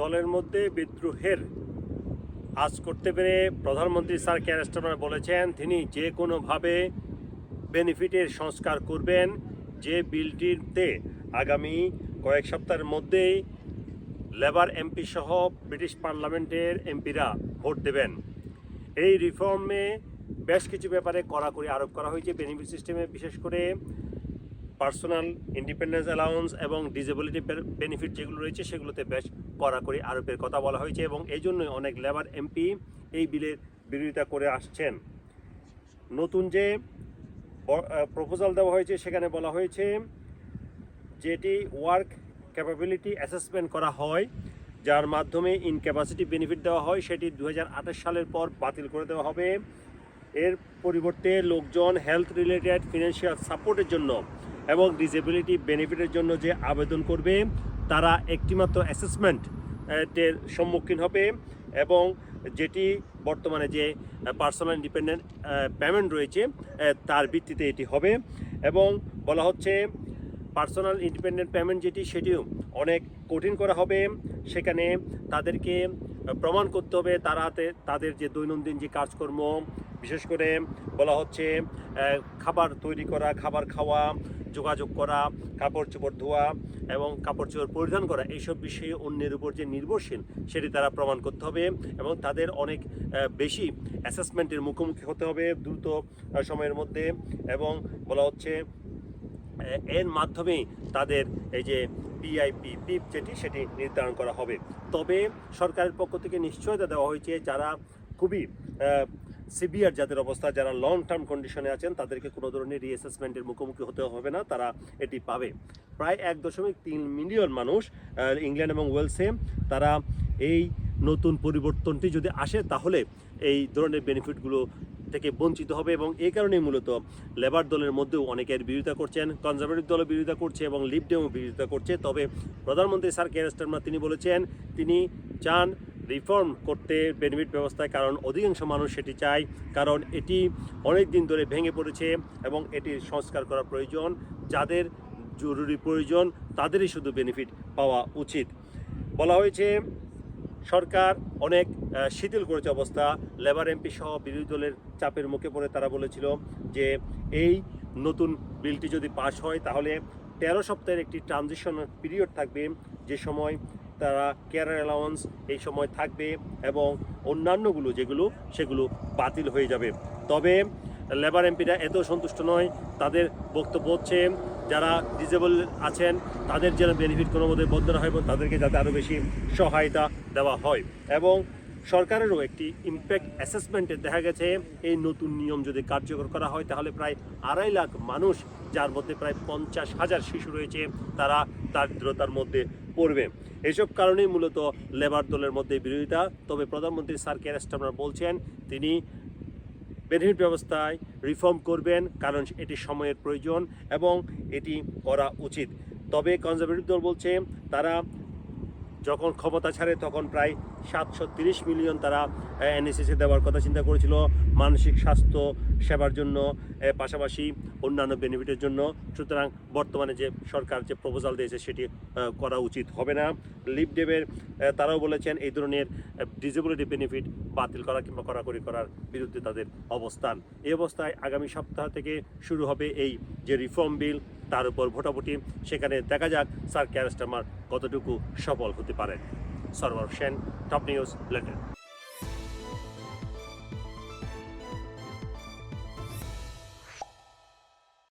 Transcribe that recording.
দলের মধ্যে বিদ্রোহের আজ করতে পেরে প্রধানমন্ত্রী স্যার কেয়ার স্টারমার বলেছেন, তিনি যে কোনোভাবে বেনিফিটের সংস্কার করবেন, যে বিলটিতে আগামী কয়েক সপ্তাহের মধ্যেই লেবার এমপি সহ ব্রিটিশ পার্লামেন্টের এমপিরা ভোট দেবেন। এই রিফর্মে বেশ কিছু ব্যাপারে কড়াকড়ি আরোপ করা হয়েছে। বেনিফিট সিস্টেমে বিশেষ করে পার্সোনাল ইন্ডিপেন্ডেন্স অ্যালাউন্স এবং ডিসেবিলিটি বেনিফিট যেগুলো রয়েছে সেগুলোতে বেশ কড়াকড়ি আরোপের কথা বলা হয়েছে এবং এই জন্যই অনেক লেবার এমপি এই বিলের বিরোধিতা করে আসছেন। নতুন যে প্রপোজাল দেওয়া হয়েছে সেখানে বলা হয়েছে যেটি ওয়ার্ক ক্যাপাবিলিটি অ্যাসেসমেন্ট করা হয়, যার মাধ্যমে ইনক্যাপাসিটি বেনিফিট দেওয়া হয়, সেটি দু হাজার আঠাশ সালের পর বাতিল করে দেওয়া হবে। এর পরিবর্তে লোকজন হেলথ রিলেটেড ফিনান্সিয়াল সাপোর্টের জন্য এবং ডিসেবিলিটি বেনিফিটের জন্য যে আবেদন করবে, তারা একটিমাত্র অ্যাসেসমেন্ট এর সম্মুখীন হবে এবং যেটি বর্তমানে যে পার্সোনাল ইন্ডিপেন্ডেন্ট পেমেন্ট রয়েছে তার ভিত্তিতে এটি হবে এবং বলা হচ্ছে পার্সোনাল ইন্ডিপেন্ডেন্ট পেমেন্ট যেটি, সেটিও অনেক কঠিন করা হবে। সেখানে তাদেরকে প্রমাণ করতে হবে তারা তাদের যে দৈনন্দিন যে কাজকর্ম, বিশেষ করে বলা হচ্ছে খাবার তৈরি করা, খাবার খাওয়া, যোগাযোগ করা, কাপড় চোপড় ধোয়া এবং কাপড় চোপড় পরিধান করা, এইসব বিষয়ে অন্যের উপর যে নির্ভরশীল সেটি তারা প্রমাণ করতে হবে এবং তাদের অনেক বেশি অ্যাসেসমেন্টের মুখোমুখি হতে হবে দ্রুত সময়ের মধ্যে এবং বলা হচ্ছে এর মাধ্যমে তাদের এই যে পিআইপি পিপ যেটি, সেটি নির্ধারণ করা হবে। তবে সরকারের পক্ষ থেকে নিশ্চয়তা দেওয়া হয়েছে যারা খুবই সিভিয়ার যাদের অবস্থা, যারা লং টার্ম কন্ডিশনে আছেন, তাদেরকে কোনো ধরনের রিঅ্যাসেসমেন্টের মুখোমুখি হতে হবে না, তারা এটি পাবে। প্রায় এক দশমিক তিন মিলিয়ন মানুষ ইংল্যান্ড এবং ওয়েলসে, তারা এই নতুন পরিবর্তনটি যদি আসে, তাহলে এই ধরনের বেনিফিটগুলো থেকে বঞ্চিত হবে এবং এই কারণেই মূলত লেবার দলের মধ্যেও অনেকের বিরোধিতা করছেন কনজারভেটিভ দলও বিরোধিতা করছে এবং লিবডেমও বিরোধিতা করছে। তবে প্রধানমন্ত্রী স্যার কেয়ার স্টারমার তিনি বলেছেন, তিনি চান রিফর্ম করতে বেনিফিট ব্যবস্থায়, কারণ অধিকাংশ মানুষ সেটি চায়, কারণ এটি অনেক দিন ধরে ভেঙে পড়েছে এবং এটির সংস্কার করা প্রয়োজন। যাদের জরুরি প্রয়োজন, তাদেরই শুধু বেনিফিট পাওয়া উচিত। বলা হয়েছে সরকার অনেক শিথিল করেছে অবস্থা। লেবার এমপি সহ বিরোধী দলের চাপের মুখে পড়ে তারা বলেছিল যে, এই নতুন বিলটি যদি পাশ হয়, তাহলে তেরো সপ্তাহের একটি ট্রানজিশন পিরিয়ড থাকবে, যে সময় তারা কেয়ার অ্যালাউন্স এই সময় থাকবে এবং অন্যান্যগুলো যেগুলো, সেগুলো বাতিল হয়ে যাবে। তবে লেবার এমপিরা এত সন্তুষ্ট নয়, তাদের বক্তব্য হচ্ছে যারা ডিজেবল আছেন, তাদের যেন বেনিফিট কোনো মধ্যে বন্ধ না হয় এবং তাদেরকে যাতে আরও বেশি সহায়তা দেওয়া হয়। এবং সরকারেরও একটি ইম্প্যাক্ট অ্যাসেসমেন্টে দেখা গেছে, এই নতুন নিয়ম যদি কার্যকর করা হয়, তাহলে প্রায় আড়াই লাখ মানুষ, যার মধ্যে প্রায় পঞ্চাশ হাজার শিশু রয়েছে, তারা দারিদ্রতার মধ্যে পড়বে। এসব কারণেই মূলত লেবার দলের মধ্যে বিরোধিতা। তবে প্রধানমন্ত্রী স্যার কেয়ার বলছেন, তিনি বেনিফিট ব্যবস্থায় রিফর্ম করবেন, কারণ এটি সময়ের প্রয়োজন এবং এটি করা উচিত। তবে কনজারভেটিভ দল বলছে, তারা যখন ক্ষমতা ছাড়ে তখন প্রায় সাতশো তিরিশ মিলিয়ন তারা এনএসএসে দেওয়ার কথা চিন্তা করেছিল। মানসিক স্বাস্থ্য সেবার জন্য পাশাপাশি অন্যান্য বেনিফিটের জন্য। সুতরাং বর্তমানে যে সরকার যে প্রপোজাল দিয়েছে সেটি করা উচিত হবে না। লিপডেবের তারাও বলেছেন এই ধরনের ডিজেবিলিটি বেনিফিট বাতিল করা কিংবা কড়াকড়ি করার বিরুদ্ধে তাদের অবস্থান। এই অবস্থায় আগামী সপ্তাহ থেকে শুরু হবে এই যে রিফর্ম বিল তার উপর ভোটাভুটি। সেখানে দেখা যাক স্যার ক্যারেস্টামার কতটুকু সফল হতে পারেন। সরবর সেন, টপ নিউজ লেটার